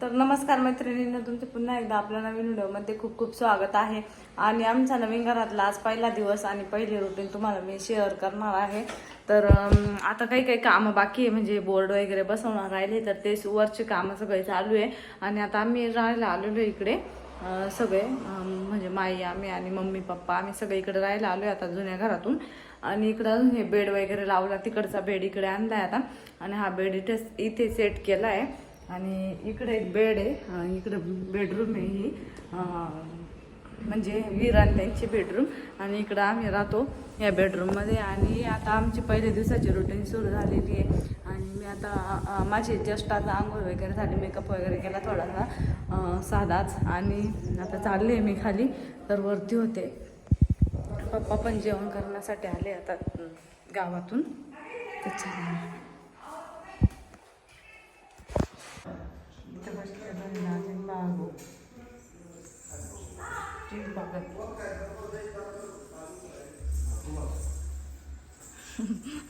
तर नमस्कार मैत्रिणींना तुमचे पुन्हा एकदा आपल्या नवीन व्हिडिओमध्ये खूप खूप स्वागत आहे. आणि आमच्या नवीन घरातला आज पहिला दिवस आणि पहिली रुटीन तुम्हाला मी शेअर करणार आहे. तर आता काही काही कामं बाकी आहे म्हणजे बोर्ड वगैरे बसवणार राहिले तर ते वरचे कामं सगळे चालू आहे. आणि आता आम्ही राहायला आलेलो इकडे. सगळे म्हणजे माई आम्ही आणि मम्मी पप्पा आम्ही सगळे इकडे राहायला आलोय आता जुन्या घरातून. आणि इकडं अजून हे बेड वगैरे लावला तिकडचा बेड इकडे आणलाय आता. आणि हा बेड इथे इथे सेट केला आहे आणि इकडे एक बेड आहे. इकडे बेडरूम आहे ही. म्हणजे विरान त्यांची बेडरूम. आणि इकडं आम्ही राहतो या बेडरूममध्ये. आणि आता आमची पहिल्या दिवसाची रुटीन सुरू झालेली आहे. आणि मी आता माझे माझी जस्ट आता आंघोळ वगैरे झाली मेकअप वगैरे केला थोडासा. साधाच. आणि आता चालले मी खाली तर वरती होते. पप्पा पण जेवण करण्यासाठी आले आता गावातून. त्याच्या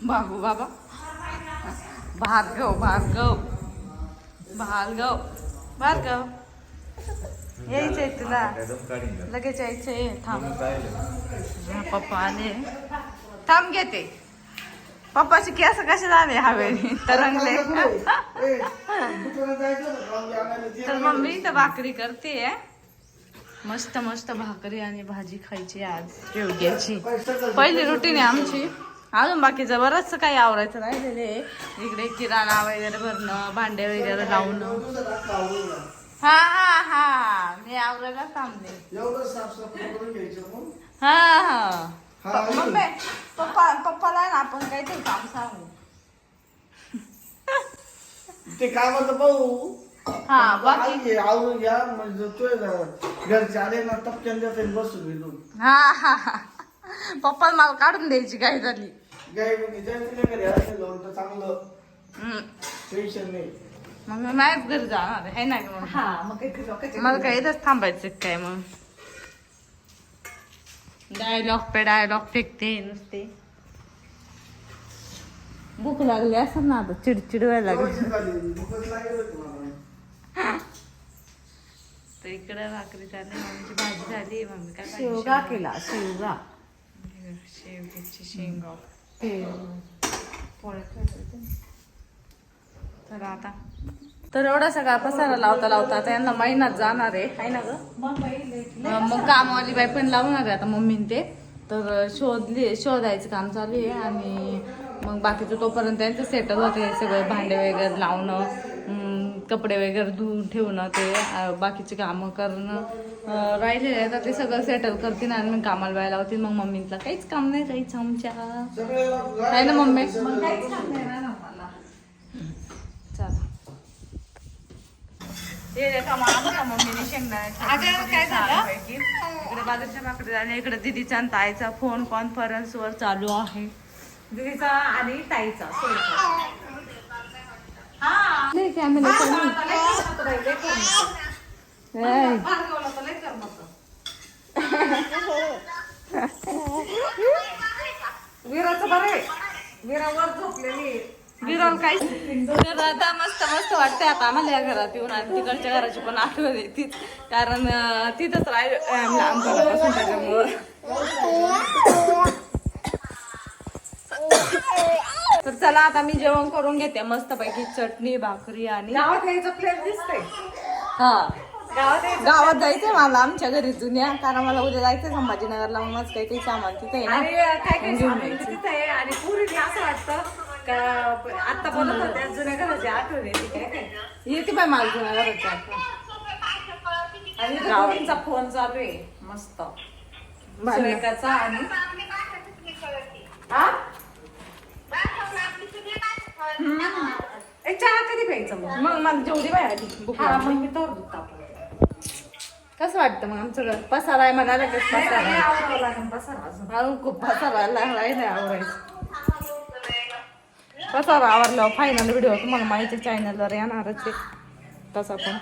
बाबू बाबा. भार्गव भार्गव. भार्गव. भार्गव. यायचंय तुला. लगेच यायचंय. थांब. पप्पा आले. थांब घेते. पप्पाचे केस कसे झाले हवेने तरंगले. तर मम्मी इथं भाकरी करते मस्त मस्त भाकरी आणि भाजी खायची आज शेवग्याची पहिली रुटीन आहे आमची. अजून बाकीचं बरंच काही आवरायचं राहिलेलं आहे इकडे किराणा वगैरे भरणं भांडे वगैरे लावणं. हा हा हा. मी आवरायला थांबले. हा हा. मम्मी पप्पा पप्पाला ना आपण काहीतरी काम सांगू. ते काय म्हणतो पाहू हा बाकी आई आवरून घ्या म्हणजे तो घरचे आले ना टपक्यान देता येईल बसून भेटून हा हा हा. पप्पाला मला काढून द्यायची काय झाली. गाय म्हणजे घरी तर चांगलं. हम्म. टेन्शन नाही. मग मी माझ्याच घरी जाणार आहे है ना गं मग हा मग काही लोकांच्या मला काय इथंच थांबायचं काय मग? डायलॉग पे डायलॉग फेकते नुसते. भूक लागली असं ना आता चिडचिड व्हायला लागली. केव्हाची झाली? भूकच लागेल होती मला. तर इकडे भाकरी झाली मम्मीची भाजी झाली. मम्मी काय शेवगा केला शेवगा. शेवग्याची शेंगा. पोळ्या. तर आता. तर एवढा सगळा पसारा लावता लावता आता यांना महिन्यात जाणार आहे. आहे ना ग? मग कामवाली बाई पण लावणार आहे आता मम्मीन ते. तर शोधली शोधायचं काम चालू आहे आणि मग बाकीचं तोपर्यंत त्यांचं सेटल होते सगळे भांडे वगैरे लावणं. कपडे वगैरे धुवून ठेवणं ते बाकीचे कामं करणं राहिलेले आहे तर ते सगळं सेटल करतील आणि मग कामाला बाय लावतील. मग मम्मीला काहीच काम नाही राहायचं आमच्या. आहे ना मम्मी? मग काहीच काम नाही ना चला. मम्मीने काय. इकडे बाजूच्या भाकरी झाल्या इकडे दिदीचा आणि ताईचा फोन कॉन्फरन्स वर चालू आहे. दीदीचा आणि ताईचा वीराचं बरं वीरावर झोपलेली आहे. विरल काय? तर आता मस्त मस्त वाटते आता आम्हाला या घरात येऊन आणि तिकडच्या घराची पण आठवण येते. कारण तिथंच राहील लहानपणापासून त्याच्यामुळं. तर चला आता मी जेवण करून घेते. मस्त पैकी चटणी भाकरी आणि गावात यायचं प्लेन दिसतंय. हा. गावात यायचं गावात जायचंय मला आमच्या घरी जुन्या कारण मला उद्या जायचंय संभाजीनगरला मग माझं काही काही सामान तिथे आहे आणि ना काय काय घेऊन सामान यायचं. तिथं आहे. आणि पुरीने असं वाटतं का आता बोलत होत्या जुन्या घराची आठवण येते काय काय? येते बाय मला जुन्या घराच्या आठवण. आणि इथं दोघींचा फोन चालू आहे. मस्त. सुरेखाचा आणि हा? ए, चहा कधी प्यायचा मग? मग मला जेवढी बाय आली भूक हा लागली. मग मी तर दूध तापवलं. कसं वाटतं मग आमचं घर? पसारा आहे म्हणाला कसं पसारा नाही, आहे. आवरावं लागेल बसा अजून. खूप पसारा आवरायचं. पसारा आवरल्यावर फायनल व्हिडिओ तुम्हाला माहिती चॅनलवर येणारच आहे. तसा पण.